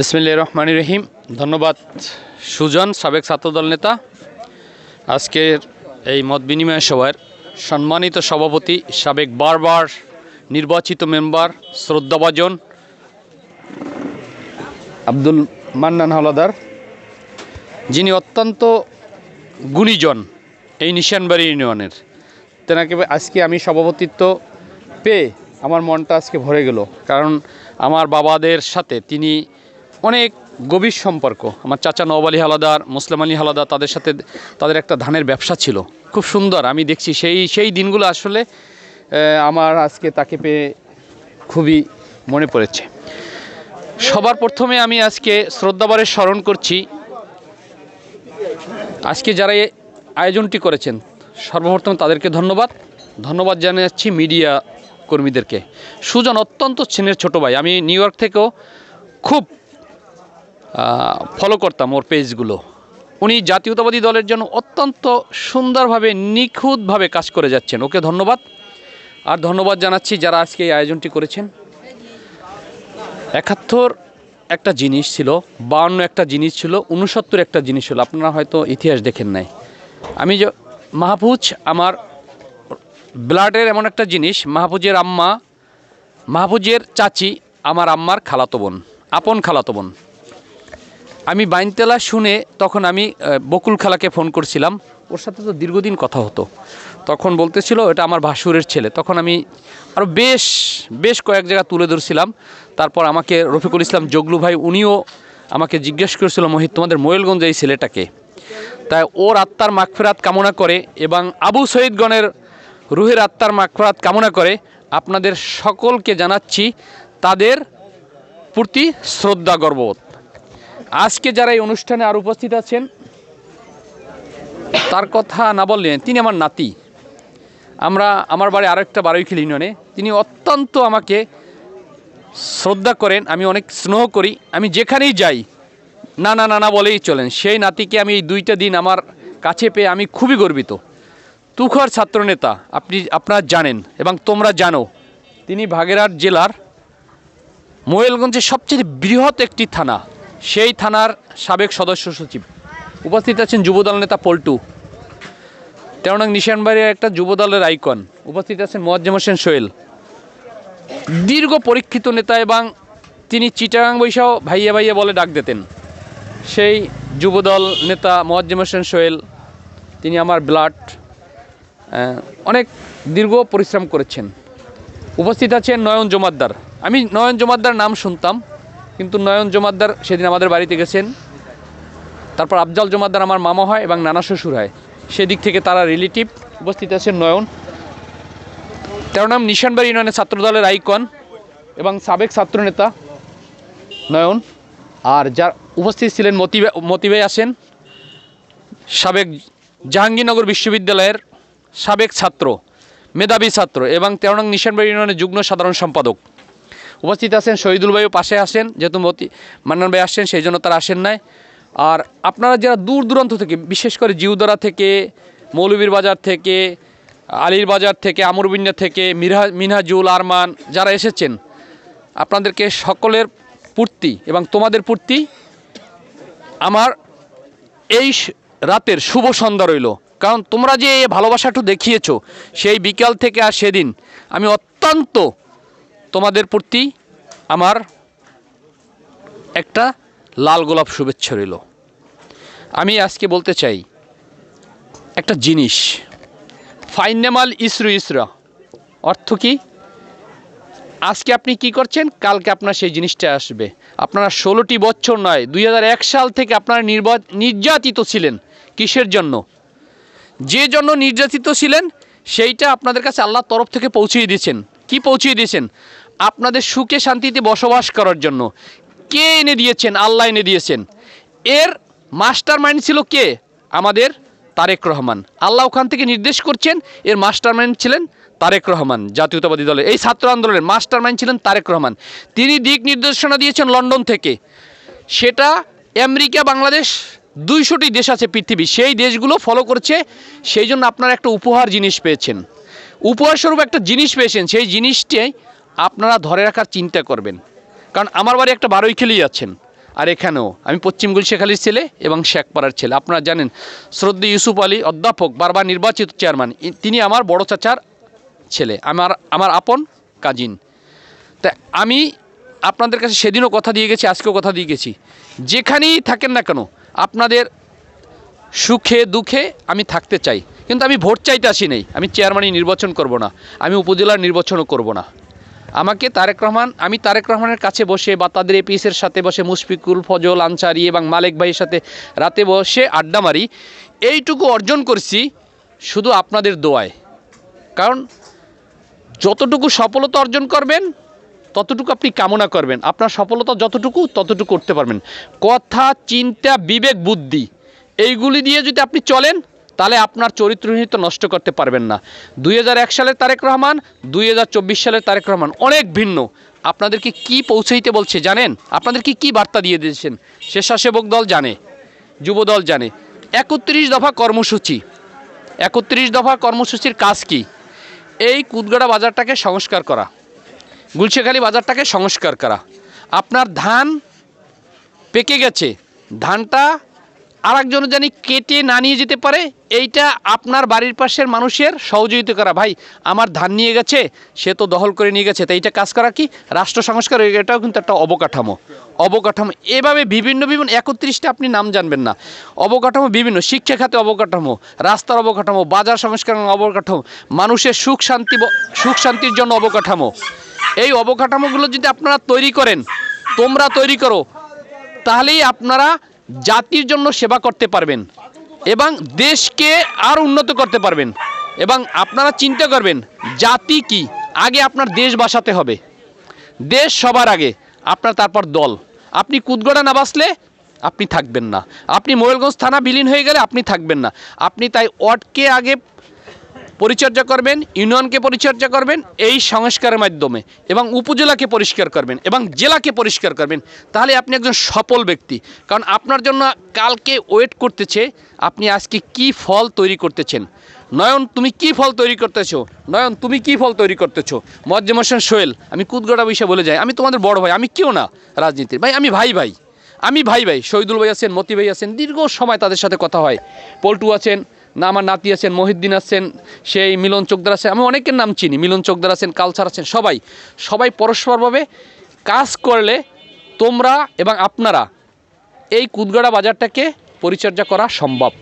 বিসমিল্লা রহমান রহিম। ধন্যবাদ সুজন, সাবেক ছাত্রদল নেতা। আজকের এই মত বিনিময় সভার সম্মানিত সভাপতি সাবেক বারবার নির্বাচিত মেম্বার শ্রদ্ধাভাজন আব্দুল মান্নান হলাদার যিনি অত্যন্ত গুণীজন এই নিশানবাড়ি ইউনিয়নের। তেনাকে আজকে আমি সভাপতিত্ব পেয়ে আমার মনটা আজকে ভরে গেল। কারণ আমার বাবাদের সাথে তিনি অনেক গভীর সম্পর্ক। আমার চাচা নওয়াব আলী হালাদার, মুসলিম আলী হালাদার তাদের সাথে তাদের একটা ধানের ব্যবসা ছিল। খুব সুন্দর, আমি দেখছি সেই সেই দিনগুলো আসলে আমার আজকে তাকে পেয়ে খুবই মনে পড়েছে। সবার প্রথমে আমি আজকে শ্রদ্ধাবারে স্মরণ করছি, আজকে যারা এই আয়োজনটি করেছেন, সর্বপ্রথম তাদেরকে ধন্যবাদ। ধন্যবাদ জানাচ্ছি মিডিয়া কর্মীদেরকে। সুজন অত্যন্ত ছেনের ছোট ভাই, আমি নিউ ইয়র্ক থেকেও খুব ফলো করতাম ওর পেজগুলো। উনি জাতীয়তাবাদী দলের জন্য অত্যন্ত সুন্দরভাবে, নিখুঁতভাবে কাজ করে যাচ্ছেন। ওকে ধন্যবাদ। আর ধন্যবাদ জানাচ্ছি যারা আজকে এই আয়োজনটি করেছেন। একাত্তর একটা জিনিস ছিল, বাউন্ন একটা জিনিস ছিল উনসত্তর একটা জিনিস ছিল। আপনারা হয়তো ইতিহাস দেখেন নাই। আমি যে, মাহফুজ আমার ব্লাডের এমন একটা জিনিস, মাহফুজের আম্মা, মাহফুজের চাচি, আমার আম্মার খালাতো বোন, আপন খালাতো বোন। আমি বাইনতেলা শুনে তখন আমি বকুল খালাকে ফোন করছিলাম। ওর সাথে তো দীর্ঘদিন কথা হতো। তখন বলতেছিল, এটা আমার ভাসুরের ছেলে। তখন আমি আরও বেশ বেশ কয়েক জায়গা তুলে ধরছিলাম। তারপর আমাকে রফিকুল ইসলাম জগলু ভাই, উনিও আমাকে জিজ্ঞেস করেছিল, মোহিত, তোমাদের ময়ূলগঞ্জ এই ছেলেটাকে? তাই ওর আত্মার মাগফেরাত কামনা করে এবং আবু শহীদগণের রুহের আত্মার মাগফেরাত কামনা করে আপনাদের সকলকে জানাচ্ছি, তাদের প্রতি শ্রদ্ধা গর্ববোধ আজকে যারা এই অনুষ্ঠানে আর উপস্থিত আছেন, তার কথা না বললেন তিনি আমার নাতি। আমরা, আমার বাড়ি আরেকটা বারৈখিল ইউনিয়নে। তিনি অত্যন্ত আমাকে শ্রদ্ধা করেন, আমি অনেক স্নেহ করি, আমি যেখানেই যাই, না না না না বলেই চলেন। সেই নাতিকে আমি এই দুইটা দিন আমার কাছে পেয়ে আমি খুবই গর্বিত। তুখর ছাত্রনেতা, আপনি, আপনারা জানেন এবং তোমরা জানো, তিনি ভাগেরহাট জেলার মোয়েলগঞ্জের সবচেয়ে বৃহৎ একটি থানা। সেই থানার সাবেক সদস্য সচিব। উপস্থিত আছেন যুবদল নেতা পল্টু। তেরো নং নিশানবাড়ির একটা যুবদলের আইকন। উপস্থিত আছেন মোয়াজ্জেম হোসেন সোহেল। দীর্ঘ পরীক্ষিত নেতা এবং তিনি চিটাগাং বৈশাও ভাইয়া ভাইয়া বলে ডাক দিতেন। সেই যুবদল নেতা মোয়াজ্জেম হোসেন সোহেল, তিনি আমার ব্লাড অনেক দীর্ঘ পরিশ্রম করেছেন। উপস্থিত আছেন নয়ন জমাদ্দার। আমি নয়ন জমাদ্দার নাম শুনতাম। কিন্তু নয়ন জমাদ্দার সেদিন আমাদের বাড়িতে গেছেন। তারপর আফজাল জমাদ্দার আমার মামা হয় এবং নানা শ্বশুর হয়। সেদিক থেকে তারা রিলেটিভ উপস্থিত আছেন নয়ন। তেরো নাম নিশানবাড়ি ইউনিয়নের ছাত্রদলের আইকন এবং সাবেক ছাত্রনেতা নয়ন। আর যার উপস্থিত ছিলেন মতিবে, মতিবাই আসেন সাবেক জাহাঙ্গীরনগর বিশ্ববিদ্যালয়ের সাবেক ছাত্র, মেধাবী ছাত্র এবং তেরো নং নিশানবাড়ি ইউনিয়নের যুগ্ম সাধারণ সম্পাদক। উপস্থিত আছেন, শহীদুল ভাইও পাশে আসেন যেহেতু মতি মান্নান ভাই আসছেন, সেই জন্য তারা আসেন নাই। আর আপনারা যারা দূর দূরান্ত থেকে, বিশেষ করে জিউদরা থেকে মৌলবীর বাজার থেকে, আলীর বাজার থেকে আমরবিন্যা থেকে, মিরহা মিনহাজুল আরমান, যারা এসেছেন, আপনাদেরকে সকলের পূর্তি এবং তোমাদের পূর্তি আমার এই রাতের শুভ সন্ধ্যা রইল। কারণ তোমরা যে ভালোবাসাটু দেখিয়েছো, সেই বিকাল থেকে আর সেদিন আমি অত্যন্ত তোমাদের প্রতি আমার একটা লাল গোলাপ শুভেচ্ছা রইল। আমি আজকে বলতে চাই, একটা জিনিস। ফাইনামাল ইসরু ইসরা, অর্থ কি? আজকে আপনি কি করছেন? কালকে আপনার সেই জিনিসটা আসবে। আপনারা ষোলোটি বছর নয়, দুই সাল থেকে আপনারা নির্বা, নির্যাতিত ছিলেন কিসের জন্য? যে জন্য নির্যাতিত ছিলেন, সেইটা আপনাদের কাছে আল্লাহর তরফ থেকে পৌঁছিয়ে দিয়েছেন। কি পৌঁছিয়ে দিয়েছেন? আপনাদের সুখে শান্তিতে বসবাস করার জন্য। কে এনে দিয়েছেন? আল্লাহ এনে দিয়েছেন। এর মাস্টার মাইন্ড ছিল কে? আমাদের তারেক রহমান। আল্লাহ ওখান থেকে নির্দেশ করছেন, এর মাস্টার মাইন্ড ছিলেন তারেক রহমান, জাতীয়তাবাদী দলের। এই ছাত্র আন্দোলনের মাস্টার মাইন্ড ছিলেন তারেক রহমান। তিনি দিক নির্দেশনা দিয়েছেন লন্ডন থেকে। সেটা আমেরিকা, বাংলাদেশ, দুইশোটি দেশ আছে পৃথিবী। সেই দেশগুলো ফলো করছে, সেই জন্য আপনারা একটা উপহার জিনিস পেয়েছেন। উপহারস্বরূপ একটা জিনিস পেয়েছেন। সেই জিনিসটি আপনারা ধরে রাখার চিন্তা করবেন। কারণ আমার বাড়ি একটা বারোই খেলেই আছেন, আর এখানেও। আমি পশ্চিম গুলশেখালীর ছেলে এবং শেখপাড়ার ছেলে। আপনারা জানেন, শ্রদ্ধে ইউসুফ আলী, অধ্যাপক, বারবার নির্বাচিত চেয়ারম্যান। তিনি আমার বড় চাচার ছেলে, আমার আমার আপন কাজিন। তা আমি আপনাদের কাছে সেদিনও কথা দিয়ে গেছি, আজকেও কথা দিয়ে গেছি। যেখানেই থাকেন না কেন, আপনাদের সুখে, দুঃখে আমি থাকতে চাই। কিন্তু আমি ভোট চাইতে আসি নাই। আমি চেয়ারম্যানই নির্বাচন করব না। আমি উপজেলার নির্বাচনও করব না। আমাকে তারেক রহমান, আমি তারেক রহমানের কাছে বসে বা তাদের এপিএসের সাথে বসে মুশফিকুল, ফজল, আনসারি এবং মালেক ভাইয়ের সাথে রাতে বসে আড্ডা মারি। এইটুকু অর্জন করছি শুধু আপনাদের দোয়ায়। কারণ যতটুকু সফলতা অর্জন করবেন, ততটুকু আপনি কামনা করবেন। আপনার সফলতা যতটুকু, ততটুকু করতে পারবেন। কথা, চিন্তা, বিবেক, বুদ্ধি, এইগুলি দিয়ে যদি আপনি চলেন তাহলে আপনার চরিত্রহীনতা নষ্ট করতে পারবেন না। দুই সালের তারেক রহমান, দুই সালের তারেক রহমান অনেক ভিন্ন। আপনাদেরকে কি পৌঁছাইতে বলছে জানেন? আপনাদেরকে কি বার্তা দিয়ে দিয়েছেন? স্বেচ্ছাসেবক দল জানে, যুব দল জানে। একত্রিশ দফা কর্মসূচি। একত্রিশ দফা কর্মসূচির কাজ কি? এই কুদগড়া বাজারটাকে সংস্কার করা, গুলশেখালী বাজারটাকে সংস্কার করা। আপনার ধান পেকে গেছে। ধানটা আরেকজন জানি কেটে না নিয়ে যেতে পারে। এইটা আপনার বাড়ির পাশের মানুষের সহযোগিতা করা। ভাই, আমার ধান নিয়ে গেছে, সে তো দখল করে নিয়ে গেছে। তাই এইটা কাজ করা কি? রাষ্ট্র সংস্কার, এটাও কিন্তু একটা অবকাঠামো। অবকাঠামো, এভাবে বিভিন্ন বিভিন্ন, একত্রিশটা আপনি নাম জানবেন না। অবকাঠামো বিভিন্ন, শিক্ষা খাতে অবকাঠামো, রাস্তার অবকাঠামো, বাজার সংস্কার অবকাঠামো, মানুষের সুখ শান্তি সুখ শান্তির জন্য অবকাঠামো। এই অবকাঠামোগুলো যদি আপনারা তৈরি করেন, তোমরা তৈরি করো, তাহলেই আপনারা জাতির জন্য সেবা করতে পারবেন এবং দেশকে আর উন্নত করতে পারবেন। এবং আপনারা চিন্তা করবেন, জাতি কি? আগে আপনার দেশ বাসাতে হবে। দেশ সবার আগে, আপনার তারপর দল। আপনি কুদগড়া না বাসলে আপনি থাকবেন না। আপনি ময়ূরগঞ্জ থানা বিলীন হয়ে গেলে আপনি থাকবেন না। আপনি তাই ওয়ার্ডকে আগে পরিচর্যা করবেন, ইউনিয়নকে পরিচর্যা করবেন এই সংস্কারের মাধ্যমে এবং উপজেলাকে পরিষ্কার করবেন এবং জেলাকে পরিষ্কার করবেন। তাহলে আপনি একজন সফল ব্যক্তি। কারণ আপনার জন্য কালকে ওয়েট করতেছে, আপনি আজকে কি ফল তৈরি করতেছেন? নয়ন, তুমি কি ফল তৈরি করতেছো? নয়ন, তুমি কি ফল তৈরি করতেছো? মজ্জেম হোসেন সোহেল, আমি কুদগড়া বিষয়ে বলে যাই। আমি তোমাদের বড় ভাই, আমি কেউ না রাজনীতির। ভাই, আমি ভাই ভাই। আমি ভাই ভাই, শহীদুল ভাই আছেন, মতি ভাই আছেন, দীর্ঘ সময় তাদের সাথে কথা হয়। পল্টু আছেন না, আমার নাতি আছেন মহিদ্দিন আছেন, সেই মিলন চোখদার আছেন, আমি অনেকের নাম চিনি, মিলন চোকদার আছেন কালচার আছেন, সবাই। সবাই পরস্পরভাবে কাজ করলে তোমরা এবং আপনারা এই কুদগাড়া বাজারটাকে পরিচর্যা করা সম্ভব।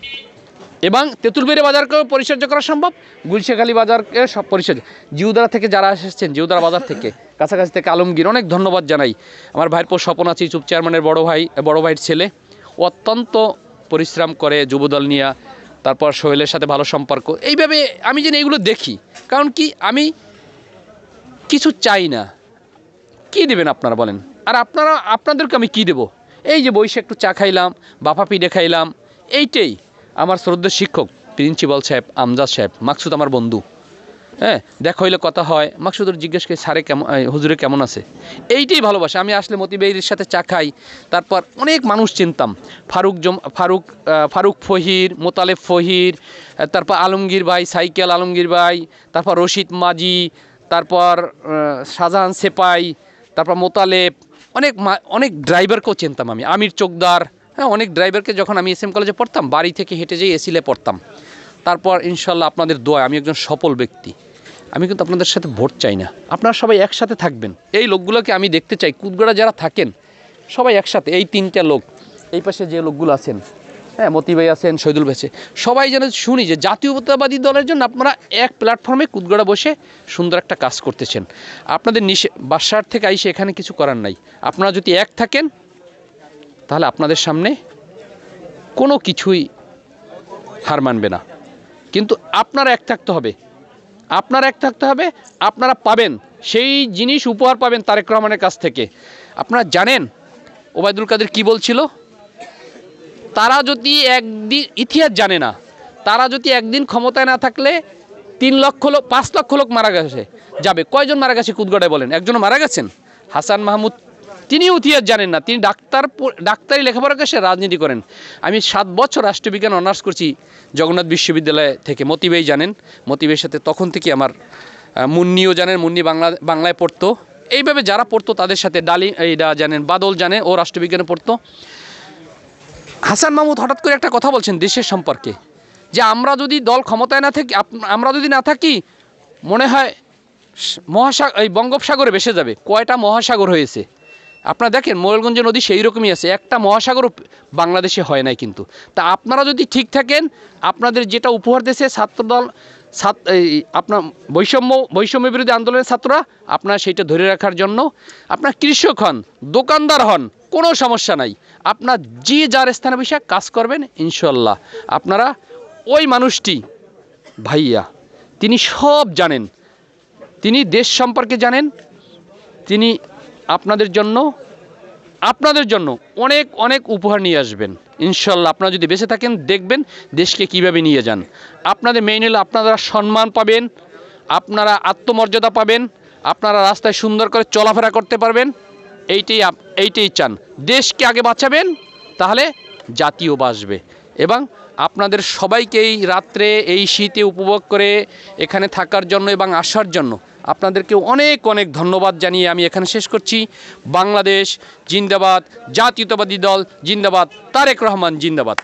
এবং তেঁতুলবেড়ে বাজারকেও পরিচর্যা করা সম্ভব, গুলশেখালী বাজারকে সব পরিচর্যা। জিউদারা থেকে যারা এসেছেন, জিউদারা বাজার থেকে, কাছাকাছি থেকে আলমগীর, অনেক ধন্যবাদ জানাই। আমার ভাইয়ের পর স্বপন আছি চুপ চেয়ারম্যানের বড় ভাই, বড় ভাইয়ের ছেলে। অত্যন্ত পরিশ্রম করে যুবদল নিয়ে তারপর সোহেলের সাথে ভালো সম্পর্ক। এইভাবে আমি যেন এইগুলো দেখি, কারণ কি আমি কিছু চাই না। কি দেবেন আপনারা বলেন? আর আপনারা, আপনাদেরকে আমি কি দেব? এই যে বইসে একটু চা খাইলাম, বাফা পিঠে খাইলাম, এইটাই আমার শ্রদ্ধের শিক্ষক, প্রিন্সিপাল সাহেব, আমজাদ সাহেব, মাকসুদ আমার বন্ধু। হ্যাঁ দেখা হইলে কথা হয়। মাকসুদুর জিজ্ঞেস করে, স্যারে কেমন হুজুরে কেমন আছে? এইটাই ভালোবাসা। আমি আসলে মতিবেইদের সাথে চা খাই, তারপর অনেক মানুষ চিনতাম। ফারুক জম, ফারুক ফারুক ফহির, মোতালেব ফহির তারপর আলমগীর ভাই, সাইকেল আলমগীর ভাই, তারপর রশিদ মাজি, তারপর শাহজাহান সেপাই, তারপর মোতালেব, অনেক অনেক ড্রাইভারকেও চিনতাম আমি। আমির চোকদার হ্যাঁ অনেক ড্রাইভারকে যখন আমি এস এম কলেজে পড়তাম, বাড়ি থেকে হেঁটে যেয়ে এসিলে পড়তাম। তারপর ইনশাল্লাহ আপনাদের দোয়া আমি একজন সফল ব্যক্তি। আমি কিন্তু আপনাদের সাথে ভোট চাই না। আপনারা সবাই একসাথে থাকবেন। এই লোকগুলোকে আমি দেখতে চাই, কুদগড়া যারা থাকেন, সবাই একসাথে, এই তিনটা লোক, এই পাশে যে লোকগুলো আছেন হ্যাঁ মতি ভাই আছেন, শহীদুল ভাই সবাই যেন শুনি যে জাতীয়তাবাদী দলের জন্য আপনারা এক প্ল্যাটফর্মে কুদগড়া বসে সুন্দর একটা কাজ করতেছেন। আপনাদের নিষে বাসার থেকে আইসে এখানে কিছু করার নাই। আপনারা যদি এক থাকেন, তাহলে আপনাদের সামনে কোনো কিছুই হার মানবে না। কিন্তু আপনারা এক থাকতে হবে। আপনারা এক থাকতে হবে, আপনারা পাবেন। সেই জিনিস উপহার পাবেন তারেক রহমানের কাছ থেকে। আপনারা জানেন ওবায়দুল কাদের কি বলছিল? তারা যদি একদিন, ইতিহাস জানে না, তারা যদি একদিন ক্ষমতায় না থাকলে তিন লক্ষ লোক, পাঁচ লক্ষ লোক মারা গেছে, যাবে। কয়জন মারা গেছে কুদগড়ায় বলেন? একজন মারা গেছেন? হাসান মাহমুদ তিনিও ইতিহাস জানেন না। তিনি ডাক্তার ডাক্তারি লেখাপড়া করে সে রাজনীতি করেন। আমি সাত বছর রাষ্ট্রবিজ্ঞান অনার্স করছি জগন্নাথ বিশ্ববিদ্যালয় থেকে। মতিবেই জানেন। মতিবের সাথে তখন থেকে আমার মুন্নিও জানেন, মুন্নি বাংলা, বাংলায় পড়তো। এইভাবে যারা পড়তো তাদের সাথে ডালি এইটা জানেন, বাদল জানে ও রাষ্ট্রবিজ্ঞানে পড়তো। হাসান মাহমুদ হঠাৎ করে একটা কথা বলছেন দেশের সম্পর্কে, যে আমরা যদি দল ক্ষমতায় না থাকি আমরা যদি না থাকি, মনে হয় মহাসাগর এই বঙ্গোপসাগরে ভেসে যাবে। কয়টা মহাসাগর হয়েছে? আপনারা দেখেন মোরেলগঞ্জ নদী সেই রকমই আছে। একটা মহাসাগরও বাংলাদেশে হয় নাই কিন্তু। তা আপনারা যদি ঠিক থাকেন, আপনাদের যেটা উপহার দিয়েছে ছাত্রদল ছাত্র এই, আপনার বৈষম্য বৈষম্য বিরোধী আন্দোলনের ছাত্ররা, আপনারা সেইটা ধরে রাখার জন্য আপনার কৃষক হন, দোকানদার হন, কোনো সমস্যা নাই। আপনার যে যার স্থানে বসে কাজ করবেন ইনশাল্লাহ আপনারা ওই মানুষটি, ভাইয়া, তিনি সব জানেন। তিনি দেশ সম্পর্কে জানেন। তিনি আপনাদের জন্য আপনাদের জন্য অনেক অনেক উপহার নিয়ে আসবেন। ইনশাল্লাহ আপনারা যদি বেঁচে থাকেন, দেখবেন দেশকে কীভাবে নিয়ে যান। আপনাদের মেইন হলো আপনারা সম্মান পাবেন, আপনারা আত্মমর্যাদা পাবেন, আপনারা রাস্তায় সুন্দর করে চলাফেরা করতে পারবেন, এইটাই এইটাই চান। দেশকে আগে বাঁচাবেন, তাহলে জাতীয় বাঁচবে। এবং আপনাদের সবাইকে এই রাত্রে, এই শীতে উপভোগ করে এখানে থাকার জন্য এবং আসার জন্য আপনাদেরকে অনেক অনেক ধন্যবাদ জানিয়ে আমি এখানে শেষ করছি। বাংলাদেশ জিন্দাবাদ, জাতীয়তাবাদী দল জিন্দাবাদ, তারেক রহমান জিন্দাবাদ।